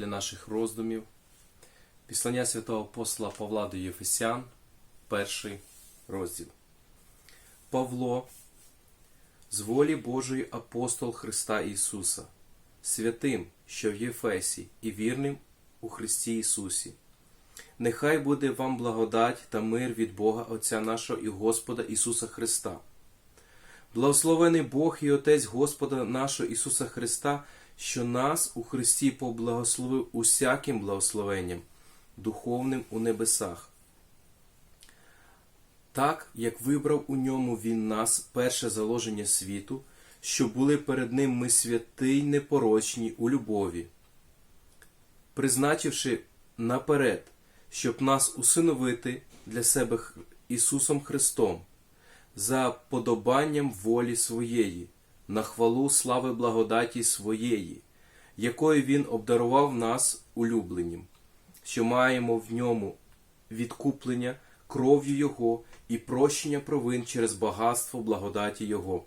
Для наших роздумів. Післання святого апостола Павла до Єфесян, перший розділ. Павло, з волі Божої апостол Христа Ісуса, святим, що в Єфесі, і вірним у Христі Ісусі. Нехай буде вам благодать та мир від Бога Отця нашого і Господа Ісуса Христа. Благословений Бог і Отець Господа нашого Ісуса Христа, що нас у Христі поблагословив усяким благословенням, духовним у небесах. Так, як вибрав у ньому Він нас перше заложення світу, що були перед Ним ми святи й непорочні у любові, призначивши наперед, щоб нас усиновити для себе Ісусом Христом, за подобанням волі своєї, на хвалу слави благодаті своєї, якою Він обдарував нас улюбленням, що маємо в ньому відкуплення кров'ю Його і прощення провин через багатство благодаті Його,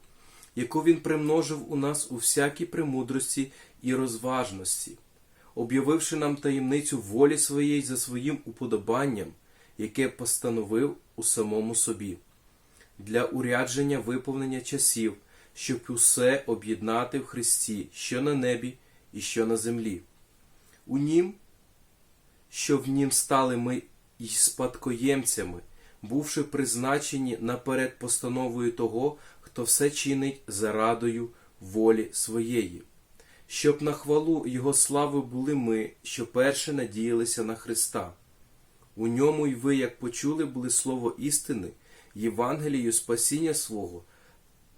яку Він примножив у нас у всякій премудрості і розважності, об'явивши нам таємницю волі своєї за своїм уподобанням, яке постановив у самому собі, для урядження виповнення часів, щоб усе об'єднати в Христі, що на небі і що на землі. У нім що в нім стали ми й спадкоємцями, бувши призначені наперед постановою того, хто все чинить зарадою волі своєї, щоб на хвалу Його слави були ми, що перше надіялися на Христа. У ньому й ви, як почули, були слово істини, Євангелію спасіння свого,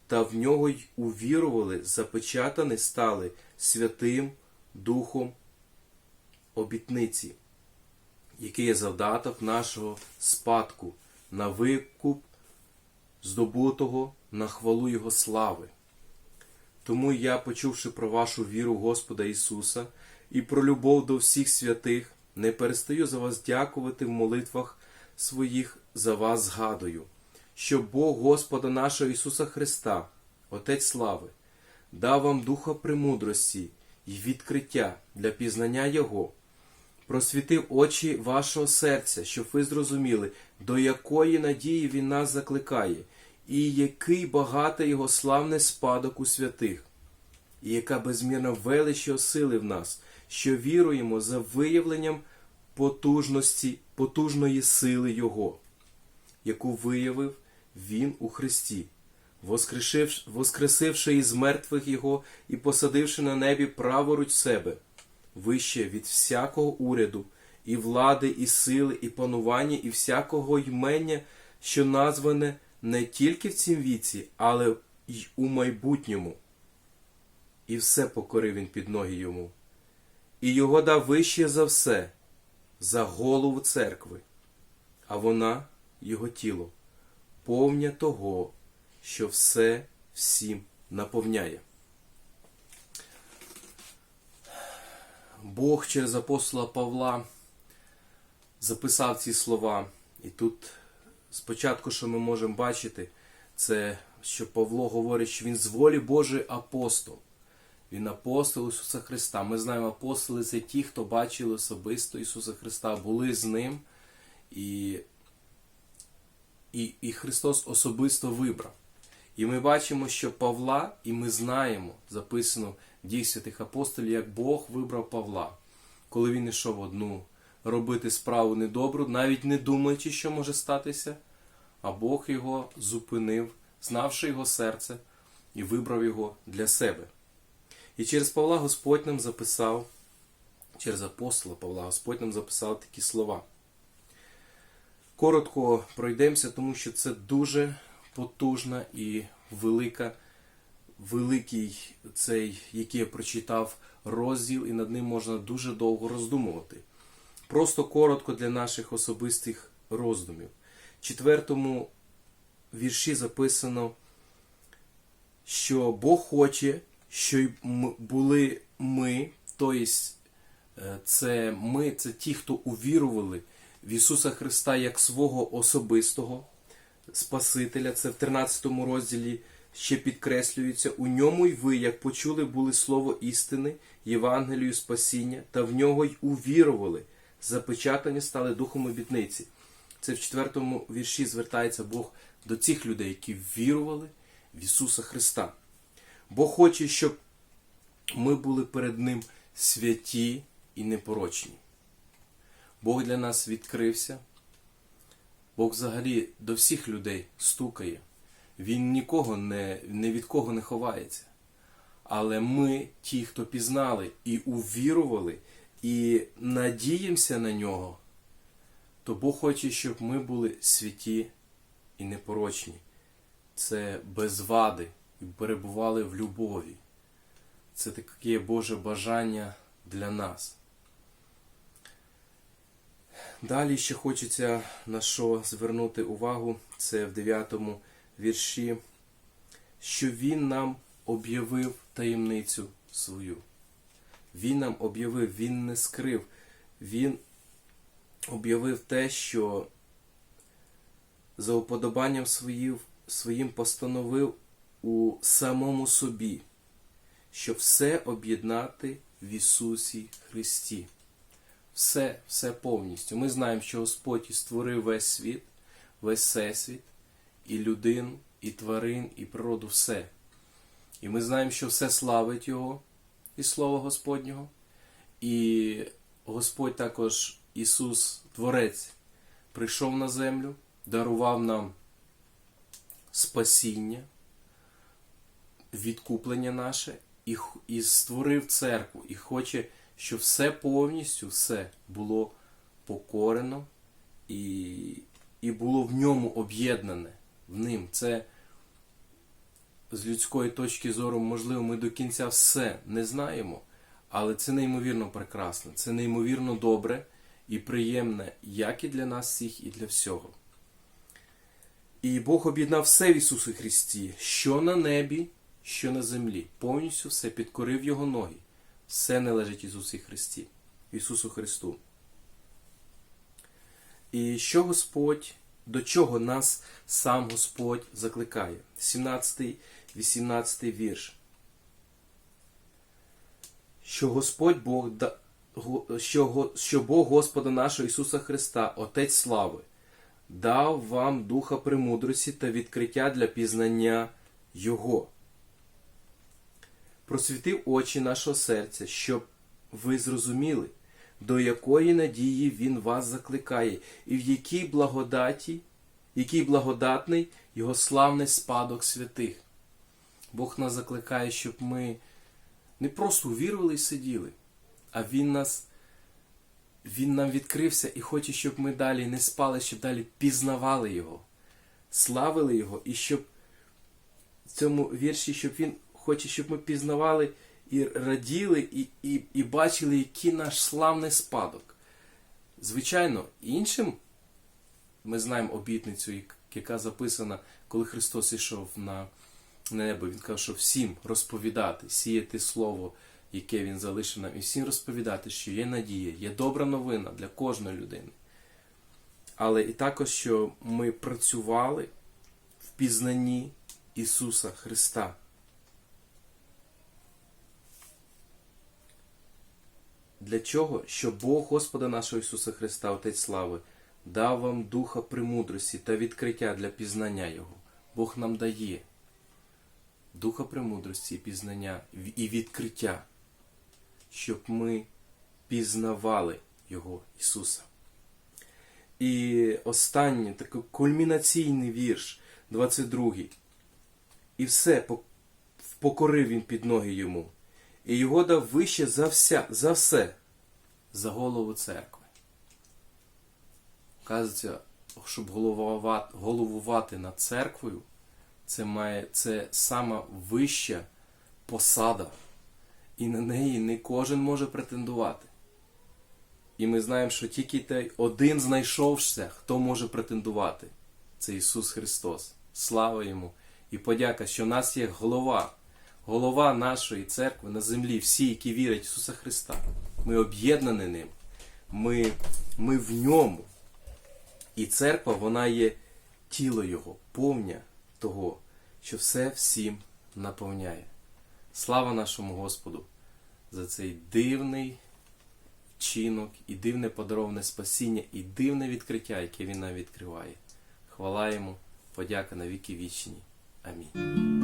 та в нього й увірували, запечатані стали святим Духом обітниці який є завдаток нашого спадку на викуп, здобутого на хвалу Його слави. Тому я, почувши про вашу віру Господа Ісуса і про любов до всіх святих, не перестаю за вас дякувати в молитвах своїх за вас згадую, що Бог Господа нашого Ісуса Христа, Отець слави, дав вам духа премудрості і відкриття для пізнання Його. Просвітив очі вашого серця, щоб ви зрозуміли, до якої надії він нас закликає, і який багатий його славний спадок у святих, і яка безмірна велич його сили в нас, що віруємо за виявленням потужності, потужної сили Його, яку виявив Він у Христі, воскресивши із мертвих Його і посадивши на небі праворуч себе вище від всякого уряду, і влади, і сили, і панування, і всякого ймення, що назване не тільки в цім віці, але й у майбутньому. І все покорив він під ноги йому, і його дав вище за все, за голову церкви, а вона його тіло, повня того, що все всім наповняє. Бог через апостола Павла записав ці слова. І тут спочатку, що ми можемо бачити, це що Павло говорить, що він з волі Божої апостол. Він апостол Ісуса Христа. Ми знаємо, апостоли це ті, хто бачили особисто Ісуса Христа, були з Ним, і, і, і Христос особисто вибрав. І ми бачимо, що Павла, і ми знаємо, записано в дій святих апостолів, як Бог вибрав Павла, коли він йшов одну робити справу недобру, навіть не думаючи, що може статися, а Бог його зупинив, знавши його серце, і вибрав його для себе. І через Павла Господь нам записав, через апостола Павла Господь нам записав такі слова. Коротко пройдемося, тому що це дуже потужна і велика, великий цей, який я прочитав розділ, і над ним можна дуже довго роздумувати. Просто коротко для наших особистих роздумів. В четвертому вірші записано, що Бог хоче, щоб були ми, тобто це ми, це ті, хто увірували в Ісуса Христа як свого особистого Спасителя. Це в 13 розділі ще підкреслюється, у ньому й ви, як почули, були слово істини, Євангелію спасіння, та в нього й увірували, запечатані стали духом обітниці. Це в четвертому вірші звертається Бог до цих людей, які вірували в Ісуса Христа. Бог хоче, щоб ми були перед Ним святі і непорочні. Бог для нас відкрився. Бог взагалі до всіх людей стукає. Він нікого не, не від кого не ховається. Але ми, ті, хто пізнали і увірували, і надіємося на нього, то Бог хоче, щоб ми були святі і непорочні. Це без вади і перебували в любові. Це таке Боже бажання для нас. Далі ще хочеться на що звернути увагу, це в 9 вірші, що Він нам об'явив таємницю свою. Він нам об'явив, Він не скрив, Він об'явив те, що за уподобанням своїм, своїм постановив у самому собі, щоб все об'єднати в Ісусі Христі. Все, все повністю. Ми знаємо, що Господь і створив весь світ, весь всесвіт, і людин, і тварин, і природу, все. І ми знаємо, що все славить Його і Слово Господнього. І Господь також, Ісус, Творець, прийшов на землю, дарував нам спасіння, відкуплення наше і, і створив церкву, і хоче, щоб все повністю все було покорено і, і було в ньому об'єднане в ним. Це з людської точки зору, можливо, ми до кінця все не знаємо, але це неймовірно прекрасно, це неймовірно добре і приємне, як і для нас всіх, і для всього. І Бог об'єднав все в Ісусі Христі, що на небі, що на землі. Повністю все підкорив Його ноги. Все належить Ісусі Христі, Ісусу Христу. І що Господь, до чого нас сам Господь закликає? 17, 18 вірш. Що Господь Бог що, що Бог Господа нашого Ісуса Христа, Отець слави, дав вам духа премудрості та відкриття для пізнання Його. Просвітив очі нашого серця, щоб ви зрозуміли, до якої надії Він вас закликає, і в якій благодаті, який благодатний Його славний спадок святих. Бог нас закликає, щоб ми не просто вірували і сиділи, а Він нас він нам відкрився і хоче, щоб ми далі не спали, щоб далі пізнавали Його, славили Його, і щоб в цьому вірші, щоб Він хоче, щоб ми пізнавали і раділи, і, і, і бачили, який наш славний спадок. Звичайно, іншим ми знаємо обітницю, яка записана, коли Христос ішов на небо. Він каже, що всім розповідати, сіяти слово, яке Він залишив нам, і всім розповідати, що є надія, є добра новина для кожної людини. Але і також, що ми працювали в пізнанні Ісуса Христа. Для чого? Щоб Бог Господа нашого Ісуса Христа, Отець слави, дав вам духа премудрості та відкриття для пізнання Його. Бог нам дає духа премудрості і пізнання і відкриття, щоб ми пізнавали Його Ісуса. І останній такий кульмінаційний вірш, 22. І все покорив він під ноги йому, і його дав вище за, вся, за все, за голову церкви. Кажеться, щоб головувати, головувати над церквою, це має це сама вища посада, і на неї не кожен може претендувати. І ми знаємо, що тільки той один знайшовся, хто може претендувати. Це Ісус Христос. Слава Йому! І подяка, що в нас є голова, голова нашої церкви на землі, всі, які вірять в Ісуса Христа. Ми об'єднані ним. Ми, ми в ньому. І церква, вона є тіло Його, повня того, що все всім наповняє. Слава нашому Господу за цей дивний вчинок і дивне подароване спасіння, і дивне відкриття, яке він нам відкриває. Хвала йому, подяка на віки вічні. Амінь.